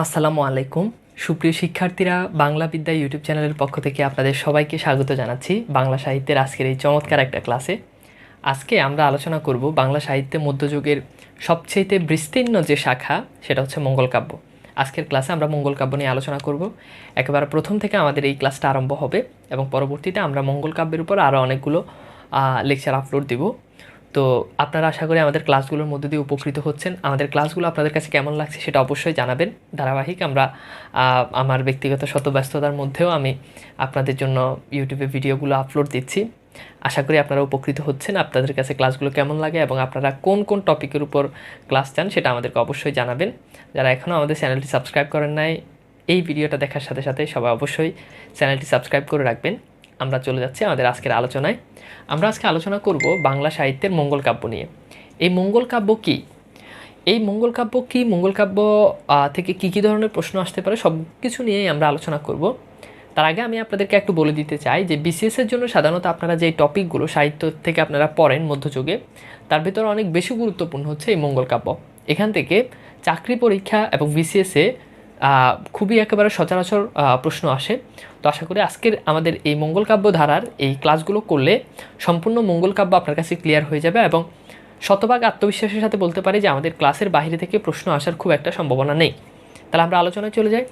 আসসালামু আলাইকুম। সুপ্রিয় শিক্ষার্থীরা, বাংলা বিদ্যা ইউটিউব চ্যানেলের পক্ষ থেকে আপনাদের সবাইকে স্বাগত জানাচ্ছি বাংলা সাহিত্যের আজকের এই চমৎকার একটা ক্লাসে। আজকে আমরা আলোচনা করব বাংলা সাহিত্যে মধ্যযুগের সবচেয়ে বিস্তীর্ণ যে শাখা, সেটা হচ্ছে মঙ্গল কাব্য। আজকের ক্লাসে আমরা মঙ্গল কাব্য নিয়ে আলোচনা করব। একেবারে প্রথম থেকে আমাদের এই ক্লাসটা আরম্ভ হবে এবং পরবর্তীতে আমরা মঙ্গল কাব্যের উপর আরও অনেকগুলো লেকচার আপলোড দিব। তো আপনারা আশা করি আমাদের ক্লাসগুলোর মধ্যে দিয়ে উপকৃত হচ্ছেন। আমাদের ক্লাসগুলো আপনাদের কাছে কেমন লাগছে সেটা অবশ্যই জানাবেন। ধারাবাহিক আমরা আমার ব্যক্তিগত শত ব্যস্ততার মধ্যেও আমি আপনাদের জন্য ইউটিউবে ভিডিওগুলো আপলোড দিচ্ছি। আশা করি আপনারা উপকৃত হচ্ছেন। আপনাদের কাছে ক্লাসগুলো কেমন লাগে এবং আপনারা কোন কোন টপিকের উপর ক্লাস চান সেটা আমাদেরকে অবশ্যই জানাবেন। যারা এখনও আমাদের চ্যানেলটি সাবস্ক্রাইব করেন নাই, এই ভিডিওটা দেখার সাথে সাথে সবাই অবশ্যই চ্যানেলটি সাবস্ক্রাইব করে রাখবেন। আমরা চলে যাচ্ছি আমাদের আজকের আলোচনায়। আমরা আজকে আলোচনা করব বাংলা সাহিত্যের মঙ্গল কাব্য নিয়ে। এই মঙ্গল কাব্য কী? এই মঙ্গল কাব্য কী? মঙ্গল কাব্য থেকে কী কী ধরনের প্রশ্ন আসতে পারে? সব কিছু নিয়েই আমরা আলোচনা করব। তার আগে আমি আপনাদেরকে একটু বলে দিতে চাই যে বিসিএসের জন্য সাধারণত আপনারা যে টপিকগুলো সাহিত্য থেকে আপনারা পড়েন মধ্যযুগে, তার ভিতরে অনেক বেশি গুরুত্বপূর্ণ হচ্ছে এই মঙ্গল কাব্য। এখান থেকে চাকরি পরীক্ষা এবং বিসিএসে খুবই একেবারে সচরাচর প্রশ্ন আসে। তো আশা করি আজকের আমাদের এই মঙ্গল কাব্য ধারার এই ক্লাসগুলো করলে সম্পূর্ণ মঙ্গল কাব্য আপনার কাছে ক্লিয়ার হয়ে যাবে এবং শতভাগ আত্মবিশ্বাসের সাথে বলতে পারি যে আমাদের ক্লাসের বাইরে থেকে প্রশ্ন আসার খুব একটা সম্ভাবনা নেই। তাহলে আমরা আলোচনায় চলে যাই।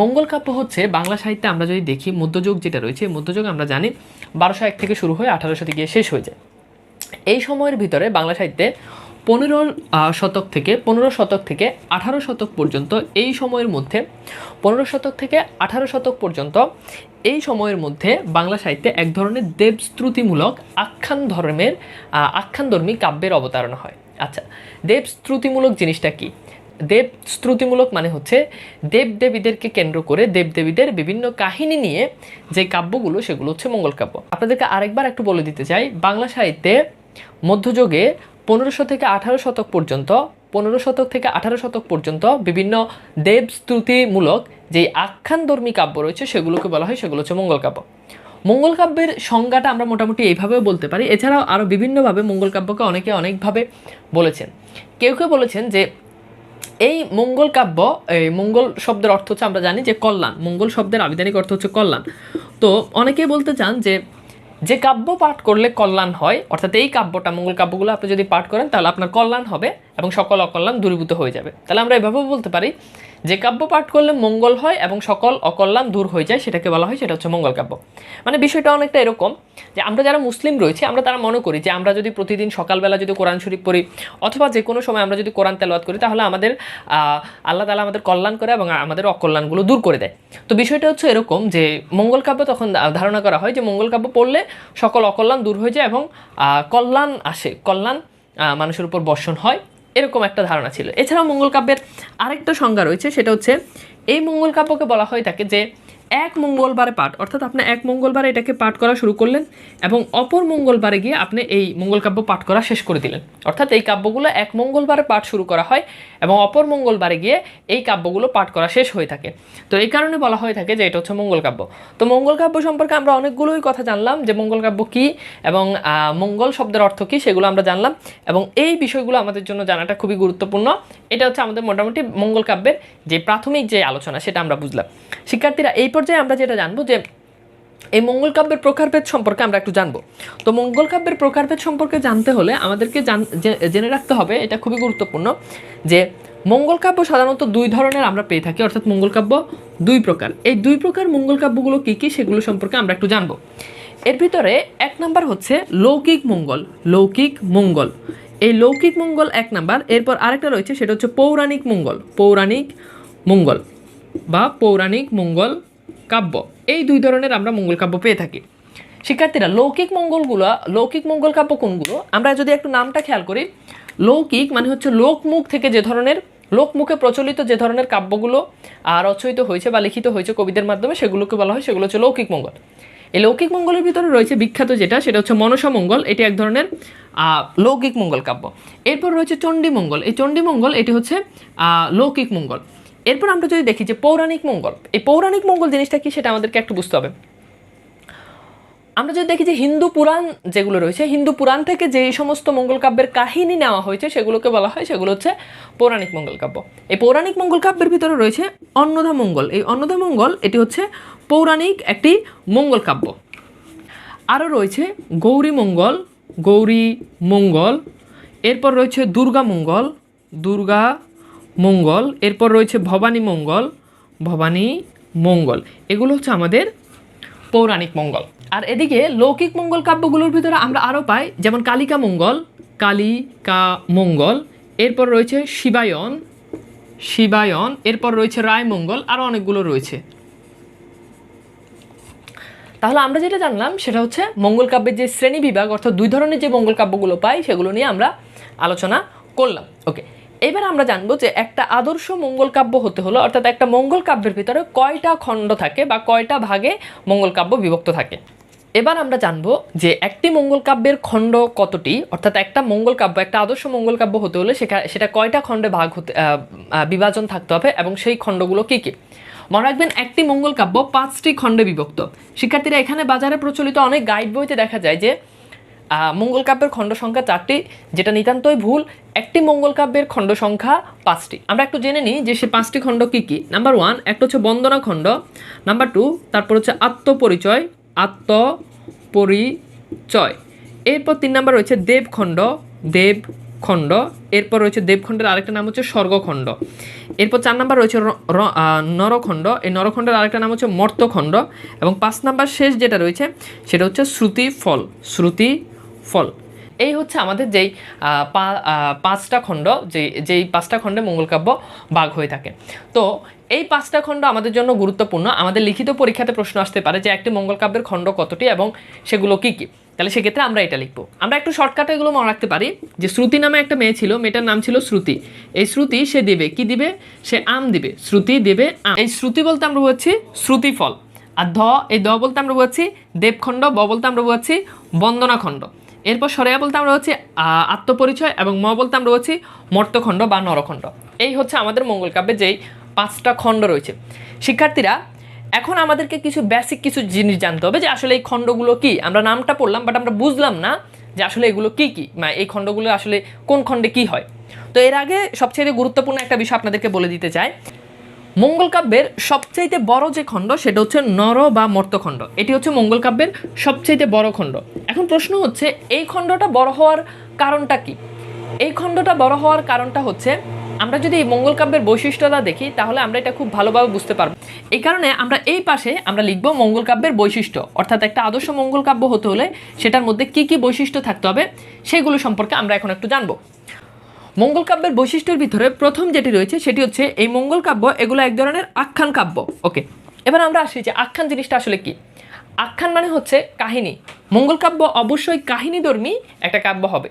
মঙ্গল কাব্য হচ্ছে বাংলা সাহিত্যে আমরা যদি দেখি, মধ্যযুগ যেটা রয়েছে, মধ্যযুগ আমরা জানি বারোশো এক থেকে শুরু হয়ে আঠারোশো গিয়ে শেষ হয়ে যায়। এই সময়ের ভিতরে বাংলা সাহিত্যে পনেরো শতক থেকে, পনেরো শতক থেকে আঠারো শতক পর্যন্ত এই সময়ের মধ্যে, পনেরো শতক থেকে আঠারো শতক পর্যন্ত এই সময়ের মধ্যে বাংলা সাহিত্যে এক ধরনের দেবস্তুতিমূলক আখ্যান ধর্মের আখ্যানধর্মী কাব্যের অবতারণা হয়। আচ্ছা দেবস্তুতিমূলক জিনিসটা কি? দেব শ্রুতিমূলক মানে হচ্ছে দেব দেবীদেরকে কেন্দ্র করে দেব দেবীদের বিভিন্ন কাহিনী নিয়ে যে কাব্যগুলো সেগুলো হচ্ছে মঙ্গল কাব্য। আপনাদেরকে আরেকবার একটু বলে দিতে চাই, বাংলা সাহিত্যে মধ্যযুগে পনেরোশো থেকে আঠারো শতক পর্যন্ত, পনেরো শতক থেকে আঠারো শতক পর্যন্ত বিভিন্ন দেব স্তুতিমূলক যে আখ্যানধর্মী কাব্য রয়েছে, সেগুলোকে বলা হয়, সেগুলো হচ্ছে মঙ্গল কাব্য। মঙ্গল কাব্যের সংজ্ঞাটা আমরা মোটামুটি এইভাবেও বলতে পারি। এছাড়াও আরও বিভিন্নভাবে মঙ্গল কাব্যকে অনেকে অনেকভাবে বলেছেন। কেউ কেউ বলেছেন যে এই মঙ্গল কাব্য, এই মঙ্গল শব্দের অর্থ হচ্ছে আমরা জানি যে কল্যাণ। মঙ্গল শব্দের আবিধানিক অর্থ হচ্ছে কল্যাণ। তো অনেকেই বলতে চান যে যে কাব্য পাঠ করলে কল্যাণ হয়, অর্থাৎ এই কাব্যটা, মঙ্গল কাব্যগুলো আপনি যদি পাঠ করেন, তাহলে আপনার কল্যাণ হবে এবং সকল অকল্যাণ দূরীভূত হয়ে যাবে। তাহলে আমরা এভাবেও বলতে পারি যে কাব্য পাঠ করলে মঙ্গল হয় এবং সকল অকল্যাণ দূর হয়ে যায়, সেটাকে বলা হয়, সেটা হচ্ছে মঙ্গল কাব্য। মানে বিষয়টা অনেকটা এরকম যে আমরা যারা মুসলিম রয়েছি, আমরা তারা মনে করি যে আমরা যদি প্রতিদিন সকালবেলা যদি কোরআন শরীফ পড়ি, অথবা যে কোনো সময় আমরা যদি কোরআন তেলাওয়াত করি, তাহলে আমাদের আল্লাহ তালা আমাদের কল্যাণ করে এবং আমাদের অকল্যাণগুলো দূর করে দেয়। তো বিষয়টা হচ্ছে এরকম যে মঙ্গল কাব্য তখন ধারণা করা হয় যে মঙ্গল কাব্য পড়লে সকল অকল্যাণ দূর হয়ে যায় এবং কল্যাণ আসে, কল্যাণ মানুষের উপর বর্ষণ হয়। এরকম একটা ধারণা ছিল। এছাড়াও মঙ্গল কাব্যের আরেকটা সংজ্ঞা রয়েছে, সেটা হচ্ছে, এই মঙ্গল কাব্যকে বলা হয় থাকে যে এক মঙ্গলবারে পাঠ, অর্থাৎ আপনি এক মঙ্গলবারে এটাকে পাঠ করা শুরু করলেন এবং অপর মঙ্গলবারে গিয়ে আপনি এই মঙ্গল কাব্য পাঠ করা শেষ করে দিলেন। অর্থাৎ এই কাব্যগুলো এক মঙ্গলবারে পাঠ শুরু করা হয় এবং অপর মঙ্গলবারে গিয়ে এই কাব্যগুলো পাঠ করা শেষ হয়ে থাকে। তো এই কারণে বলা হয়ে থাকে যে এটা হচ্ছে মঙ্গল কাব্য তো মঙ্গল কাব্য সম্পর্কে আমরা অনেকগুলোই কথা জানলাম যে মঙ্গল কাব্য কী এবং মঙ্গল শব্দের অর্থ কী সেগুলো আমরা জানলাম এবং এই বিষয়গুলো আমাদের জন্য জানাটা খুবই গুরুত্বপূর্ণ। এটা হচ্ছে আমাদের মোটামুটি মঙ্গল কাব্যের যে প্রাথমিক যে আলোচনা সেটা আমরা বুঝলাম। শিক্ষার্থীরা, এই পর্যায়ে আমরা যেটা জানব যে এই মঙ্গল কাব্যের প্রকারভেদ সম্পর্কে আমরা একটু জানব। তো মঙ্গল কাব্যের প্রকারভেদ সম্পর্কে জানতে হলে আমাদেরকে জান- রাখতে হবে, এটা খুবই গুরুত্বপূর্ণ, যে মঙ্গল কাব্য সাধারণত দুই ধরনের আমরা পেয়ে থাকি, অর্থাৎ মঙ্গল কাব্য দুই প্রকার। এই দুই প্রকার মঙ্গল কাব্যগুলো কী কী সেগুলো সম্পর্কে আমরা একটু জানব। এর ভিতরে এক নাম্বার হচ্ছে লৌকিক মঙ্গল লৌকিক মঙ্গল। এই লৌকিক মঙ্গল এক নাম্বার, এরপর আরেকটা রয়েছে, সেটা হচ্ছে পৌরাণিক মঙ্গল পৌরাণিক মঙ্গল বা পৌরাণিক মঙ্গল কাব্য। এই দুই ধরনের আমরা মঙ্গল কাব্য পেয়ে থাকি। শিক্ষার্থীরা, লৌকিক মঙ্গলগুলো, লৌকিক মঙ্গল কাব্য কোনগুলো? আমরা যদি একটু নামটা খেয়াল করি, লৌকিক মানে হচ্ছে লোকমুখ থেকে যে ধরনের, লোকমুখে প্রচলিত যে ধরনের কাব্যগুলো রচয়িত হয়েছে বা লিখিত হয়েছে কবিদের মাধ্যমে, সেগুলোকে বলা হয়, সেগুলো হচ্ছে লৌকিক মঙ্গল। এই লৌকিক মঙ্গলের ভিতরে রয়েছে বিখ্যাত যেটা, সেটা হচ্ছে মনসা মঙ্গল। এটি এক ধরনের লৌকিক মঙ্গল কাব্য। এরপর রয়েছে চণ্ডী মঙ্গল। এই চণ্ডী মঙ্গল, এটি হচ্ছে লৌকিক মঙ্গল। এরপর আমরা যদি দেখি যে পৌরাণিক মঙ্গল, এই পৌরাণিক মঙ্গল জিনিসটা কি সেটা আমাদেরকে একটু বুঝতে হবে। আমরা যদি দেখি যে হিন্দু পুরাণ যেগুলো রয়েছে, হিন্দু পুরাণ থেকে যে সমস্ত মঙ্গল কাব্যের কাহিনী নেওয়া হয়েছে, সেগুলোকে বলা হয়, সেগুলো হচ্ছে পৌরাণিক মঙ্গল কাব্য। এই পৌরাণিক মঙ্গল কাব্যের ভিতরে রয়েছে অন্নদা মঙ্গল। এই অন্নদা মঙ্গল, এটি হচ্ছে পৌরাণিক একটি মঙ্গল কাব্য। আরও রয়েছে গৌরী মঙ্গল গৌরী মঙ্গল, এরপর রয়েছে দুর্গা মঙ্গল, দুর্গা মঙ্গল, এরপর রয়েছে ভবানী মঙ্গল ভবানী মঙ্গল। এগুলো হচ্ছে আমাদের পৌরাণিক মঙ্গল। আর এদিকে লৌকিক মঙ্গল কাব্যগুলোর ভিতরে আমরা আরও পাই, যেমন কালিকা মঙ্গল কালিকা মঙ্গল, এরপর রয়েছে শিবায়ন শিবায়ন, এরপর রয়েছে রায় মঙ্গল আরও অনেকগুলো রয়েছে। তাহলে আমরা যেটা জানলাম, সেটা হচ্ছে মঙ্গল কাব্যের যে শ্রেণি বিভাগ, অর্থাৎ দুই ধরনের যে মঙ্গল কাব্যগুলো পাই, সেগুলো নিয়ে আমরা আলোচনা করলাম। ওকে এবার আমরা জানব যে একটা আদর্শ মঙ্গল কাব্য হতে হলো, অর্থাৎ একটা মঙ্গল কাব্যের ভিতরে কয়টা খণ্ড থাকে বা কয়টা ভাগে মঙ্গল কাব্য বিভক্ত থাকে। এবার আমরা জানব যে একটি মঙ্গল কাব্যের খণ্ড কতটি, অর্থাৎ একটা মঙ্গল কাব্য, একটা আদর্শ মঙ্গল কাব্য হতে হলে সেটা কয়টা খণ্ডে ভাগ হতে বিভাজন থাকতে হবে এবং সেই খণ্ডগুলো কী কী? মনে রাখবেন একটি মঙ্গল কাব্য পাঁচটি খণ্ডে বিভক্ত। শিক্ষার্থীরা এখানে বাজারে প্রচলিত অনেক গাইড বইতে দেখা যায় যে মঙ্গল কাব্যের খণ্ড সংখ্যা চারটি, যেটা নিতান্তই ভুল একটি মঙ্গল কাব্যের খণ্ড সংখ্যা পাঁচটি। আমরা একটু জেনে নিই যে সে পাঁচটি খণ্ড কী কী। নাম্বার ওয়ান একটা হচ্ছে বন্দনা খণ্ড। নাম্বার টু তারপর হচ্ছে আত্মপরিচয় আত্মপরিচয়। এরপর তিন নাম্বার রয়েছে দেবখণ্ড দেবখণ্ড। এরপর রয়েছে দেবখণ্ডের আরেকটা নাম হচ্ছে স্বর্গখণ্ড। এরপর চার নাম্বার রয়েছে নরখণ্ড। এই নরখণ্ডের আরেকটা নাম হচ্ছে মর্তখণ্ড। এবং পাঁচ নাম্বার শেষ যেটা রয়েছে, সেটা হচ্ছে শ্রুতি ফল শ্রুতি ফল এই হচ্ছে আমাদের যেই পাঁচটা খণ্ড, যে, যেই পাঁচটা খণ্ডে মঙ্গলকাব্য বাঘ হয়ে থাকে। তো এই পাঁচটা খণ্ড আমাদের জন্য গুরুত্বপূর্ণ। আমাদের লিখিত পরীক্ষাতে প্রশ্ন আসতে পারে যে একটি মঙ্গলকাব্যের খণ্ড কতটি এবং সেগুলো কী কী? তাহলে সেক্ষেত্রে আমরা এটা লিখব। আমরা একটু শর্টকাটে এগুলো মনে রাখতে পারি যে শ্রুতি নামে একটা মেয়ে ছিল, মেয়েটার নাম ছিল শ্রুতি। এই শ্রুতি সে দেবে, কি দিবে? সে আম দিবে, শ্রুতি দেবে আম। এই শ্রুতি বলতে আমরা বলছি শ্রুতিফল। আর ধ, এই দ বলতে আমরা বলছি দেবখণ্ড, ব বলতে আমরা বলছি বন্দনাখণ্ড। এরপর সরেয়া বলতে আমরা হচ্ছে আত্মপরিচয় এবং ম বলতে আমরা হচ্ছি মর্তখণ্ড বা নরখণ্ড। এই হচ্ছে আমাদের মঙ্গল কাব্যে যেই পাঁচটা খণ্ড রয়েছে। শিক্ষার্থীরা, এখন আমাদেরকে কিছু বেসিক কিছু জিনিস জানতে হবে যে আসলে এই খণ্ডগুলো কি? আমরা নামটা পড়লাম বাট আমরা বুঝলাম না যে আসলে এগুলো কি কি মানে এই খণ্ডগুলো আসলে কোন খণ্ডে কি হয়। তো এর আগে সবচেয়ে গুরুত্বপূর্ণ একটা বিষয় আপনাদেরকে বলে দিতে চাই। মঙ্গল কাব্যের সবচাইতে বড় যে খণ্ড, সেটা হচ্ছে নর বা মর্তখণ্ড এটি হচ্ছে মঙ্গল কাব্যের সবচাইতে বড় খণ্ড। এখন প্রশ্ন হচ্ছে, এই খণ্ডটা বড় হওয়ার কারণটা কি? এই খণ্ডটা বড় হওয়ার কারণটা হচ্ছে, আমরা যদি এই মঙ্গল কাব্যের বৈশিষ্ট্যটা দেখি, তাহলে আমরা এটা খুব ভালোভাবে বুঝতে পারব। এই কারণে আমরা এই পাশে আমরা লিখব মঙ্গল কাব্যের বৈশিষ্ট্য। অর্থাৎ একটা আদর্শ মঙ্গল কাব্য হতে হলে সেটার মধ্যে কি কি বৈশিষ্ট্য থাকতে হবে, সেগুলো সম্পর্কে আমরা এখন একটু জানব। মঙ্গল কাব্যের বৈশিষ্ট্যের ভিতরে প্রথম যেটি রয়েছে, সেটি হচ্ছে এই মঙ্গল কাব্য এগুলো এক ধরনের আখ্যান কাব্য। ওকে, এবার আমরা আসি যে আখ্যান জিনিসটা আসলে কি। আখ্যান মানে হচ্ছে কাহিনী। মঙ্গল কাব্য অবশ্যই কাহিনীধর্মী একটা কাব্য হবে।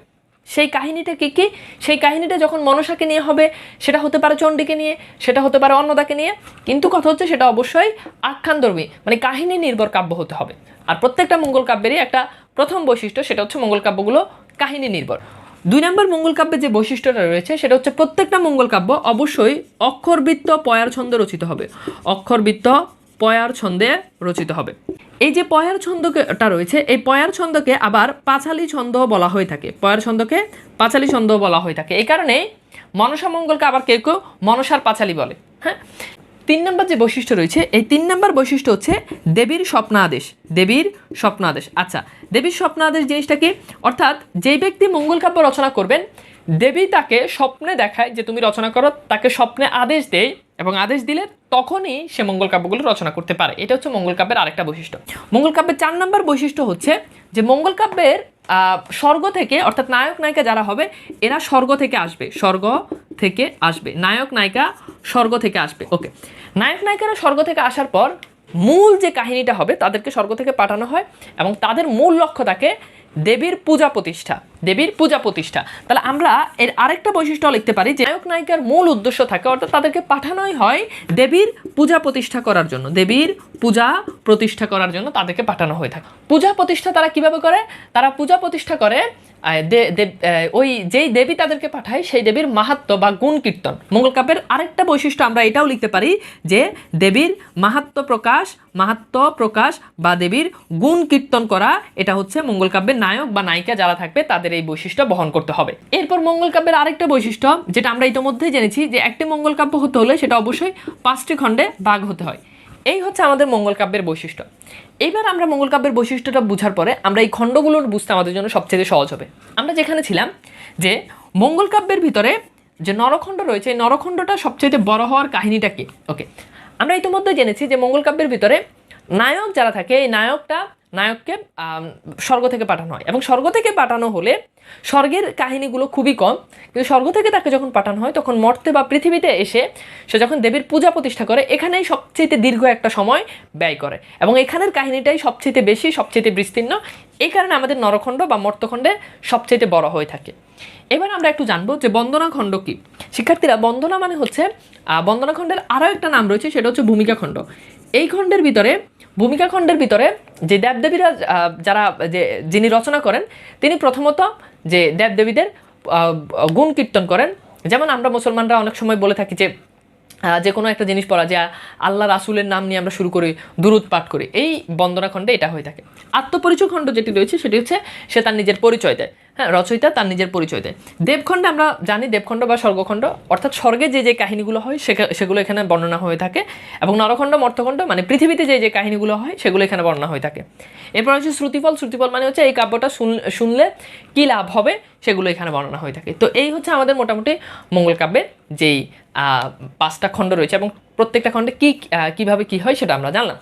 সেই কাহিনীটা কি কি? সেই কাহিনীটা যখন মনসাকে নিয়ে হবে, সেটা হতে পারে চণ্ডীকে নিয়ে, সেটা হতে পারে অন্নদাকে নিয়ে। কিন্তু কথা হচ্ছে সেটা অবশ্যই আখ্যানধর্মী মানে কাহিনী নির্ভর কাব্য হতে হবে। আর প্রত্যেকটা মঙ্গল কাব্যেরই একটা প্রথম বৈশিষ্ট্য, সেটা হচ্ছে মঙ্গল কাব্যগুলো কাহিনী নির্ভর। দুই নম্বর মঙ্গল কাব্যের যে বৈশিষ্ট্যটা রয়েছে, সেটা হচ্ছে প্রত্যেকটা মঙ্গল কাব্য অবশ্যই অক্ষরবৃত্ত পয়ার ছন্দে রচিত হবে। অক্ষরবৃত্ত পয়ার ছন্দে রচিত হবে। এই যে পয়ার ছন্দটা রয়েছে, এই পয়ার ছন্দকে আবার পাঁচালি ছন্দ বলা হয়ে থাকে। পয়ার ছন্দকে পাঁচালি ছন্দ বলা হয়ে থাকে। এই কারণে মনসা মঙ্গলকে আবার কেউ কেউ মনসার পাঁচালি বলে। হ্যাঁ? তিন নম্বর যে বৈশিষ্ট্য রয়েছে, এই তিন নম্বর বৈশিষ্ট্য হচ্ছে দেবীর স্বপ্নাদেশ। দেবীর স্বপ্নাদেশ। আচ্ছা দেবীর স্বপ্নাদেশ জিনিসটা কি অর্থাৎ যেই ব্যক্তি মঙ্গল কাব্য রচনা করবেন, দেবী তাকে স্বপ্নে দেখায় যে তুমি রচনা করো, তাকে স্বপ্নে আদেশ দেয় এবং আদেশ দিলে তখনই সে মঙ্গল কাব্যগুলো রচনা করতে পারে। এটা হচ্ছে মঙ্গল কাব্যের আরেকটা বৈশিষ্ট্য। মঙ্গল কাব্যের চার নম্বর বৈশিষ্ট্য হচ্ছে যে মঙ্গল কাব্যের স্বর্গ থেকে, অর্থাৎ নায়ক নায়িকা যারা হবে, এরা স্বর্গ থেকে আসবে। স্বর্গ থেকে আসবে। নায়ক নায়িকা স্বর্গ থেকে আসবে। ওকে নায়ক নায়িকারা স্বর্গ থেকে আসার পর মূল যে কাহিনীটা হবে, তাদেরকে স্বর্গ থেকে পাঠানো হয় এবং তাদের মূল লক্ষ্য থাকে দেবীর পূজা প্রতিষ্ঠা, দেবীর পূজা প্রতিষ্ঠা। তাহলে আমরা এর আরেকটা বৈশিষ্ট্য লিখতে পারি যে নায়ক নায়িকার মূল উদ্দেশ্য থাকে, অর্থাৎ তাদেরকে পাঠানোই হয় দেবীর পূজা প্রতিষ্ঠা করার জন্য, দেবীর পূজা প্রতিষ্ঠা করার জন্য তাদেরকে পাঠানো হয়ে থাকে। পূজা প্রতিষ্ঠা তারা কীভাবে করে? তারা পূজা প্রতিষ্ঠা করে ওই যেই দেবী তাদেরকে পাঠায়, সেই দেবীর মাহাত্ম বা গুণ কীর্তন। মঙ্গল কাব্যের আরেকটা বৈশিষ্ট্য আমরা এটাও লিখতে পারি যে, দেবীর মাহাত্ম প্রকাশ মাহাত্ম প্রকাশ বা দেবীর গুণ কীর্তন করা, এটা হচ্ছে মঙ্গল কাব্যের নায়ক বা নায়িকা যারা থাকবে, তাদের এই বৈশিষ্ট্য বহন করতে হবে। এরপর মঙ্গল কাব্যের আরেকটা বৈশিষ্ট্য, যেটা আমরা ইতিমধ্যেই জেনেছি যে, একটি মঙ্গল কাব্য হতে হলে সেটা অবশ্যই পাঁচটি খণ্ডে ভাগ হতে হয়। এই হচ্ছে আমাদের মঙ্গল কাব্যের বৈশিষ্ট্য। এইবার আমরা মঙ্গল কাব্যের বৈশিষ্ট্যটা বোঝার পরে আমরা এই খণ্ডগুলোর বুঝতে আমাদের জন্য সবচেয়ে সহজ হবে। আমরা যেখানে ছিলাম যে মঙ্গল কাব্যের ভিতরে যে নরখণ্ড রয়েছে, এই নরখণ্ডটা সবচেয়ে বড় হওয়ার কাহিনীটা কি? ওকে আমরা ইতিমধ্যে জেনেছি যে মঙ্গল কাব্যের ভিতরে নায়ক যারা থাকে, এই নায়কটা নায়ককে স্বর্গ থেকে পাঠানো হয়। এবং স্বর্গ থেকে পাঠানো হলে স্বর্গের কাহিনীগুলো খুবই কম কিন্তু স্বর্গ থেকে তাকে যখন পাঠানো হয় তখন মর্তে বা পৃথিবীতে এসে সে যখন দেবীর পূজা প্রতিষ্ঠা করে এখানেই সবচেয়ে দীর্ঘ একটা সময় ব্যয় করে। এবং এখানের কাহিনীটাই সবচেয়ে বেশি সবচেয়ে বিস্তীর্ণ। এই কারণে আমাদের নরখণ্ড বা মর্তখণ্ডে সবচেয়ে বড় হয়ে থাকে। এবার আমরা একটু জানব যে বন্দনা খণ্ড কি? শিক্ষার্থীরা বন্দনা মানে হচ্ছে আহ, বন্দনা খণ্ডের আরও একটা নাম রয়েছে সেটা হচ্ছে ভূমিকা খণ্ড। এই খণ্ডের ভিতরে, ভূমিকা খণ্ডের ভিতরে যে দেবদেবীরা যারা, যে, যিনি রচনা করেন, তিনি প্রথমত যে দেবদেবীদের গুণ কীর্তন করেন। যেমন আমরা মুসলমানরা অনেক সময় বলে থাকি যে যে কোনো একটা জিনিস পড়া যে আল্লাহ রাসুলের নাম নিয়ে আমরা শুরু করি, দুরুদ পাঠ করি। এই বন্দনা খণ্ডে এটা হয়ে থাকে। আত্মপরিচয় খণ্ড যেটি রয়েছে, সেটি হচ্ছে সে তার নিজের পরিচয় দেয়। হ্যাঁ রচয়িতা তার নিজের পরিচয় দেয়। দেবখণ্ডে আমরা জানি, দেবখণ্ড বা স্বর্গখণ্ড, অর্থাৎ স্বর্গে যে যে কাহিনীগুলো হয় সেগুলো এখানে বর্ণনা হয়ে থাকে। এবং নরখণ্ড মর্তখণ্ড মানে পৃথিবীতে যে যে কাহিনীগুলো হয়, সেগুলো এখানে বর্ণনা হয়ে থাকে। এরপর হচ্ছে শ্রুতিফল। শ্রুতিফল মানে হচ্ছে এই কাব্যটা শুন- শুনলে কী লাভ হবে, সেগুলো এখানে বর্ণনা হয়ে থাকে। তো এই হচ্ছে আমাদের মোটামুটি মঙ্গল কাব্যের যেই পাঁচটা খণ্ড রয়েছে এবং প্রত্যেকটা খণ্ডে কী কীভাবে কী হয়, সেটা আমরা জানলাম।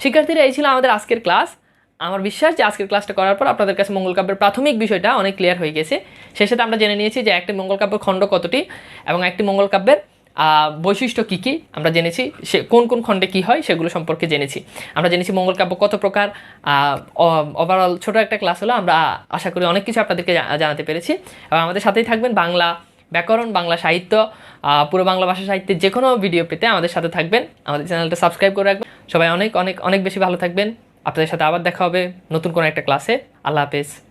শিক্ষার্থীরা, এই ছিল আমাদের আজকের ক্লাস। আমার বিশ্বাস যে আজকের ক্লাসটা করার পর আপনাদের কাছে মঙ্গল কাব্যের প্রাথমিক বিষয়টা অনেক ক্লিয়ার হয়ে গেছে। সেই সাথে আমরা জেনে নিয়েছি যে একটি মঙ্গল কাব্যের খণ্ড কতটি এবং একটি মঙ্গল কাব্যের বৈশিষ্ট্য কী কী আমরা জেনেছি, সে কোন কোন খণ্ডে কী হয় সেগুলো সম্পর্কে জেনেছি। আমরা জেনেছি মঙ্গল কাব্য কত প্রকার ওভারঅল ছোট একটা ক্লাস হলো, আমরা আশা করি অনেক কিছু আপনাদেরকে জানাতে পেরেছি। এবং আমাদের সাথেই থাকবেন বাংলা ব্যাকরণ, বাংলা সাহিত্য পুরো বাংলা ভাষা সাহিত্যের যে কোনো ভিডিও পেতে আমাদের সাথে থাকবেন। আমাদের চ্যানেলটা সাবস্ক্রাইব করে রাখবেন। সবাই অনেক অনেক অনেক বেশি ভালো থাকবেন। আপনাদের সাথে আবার দেখা হবে নতুন কোনো একটা ক্লাসে। আল্লাহ হাফেজ।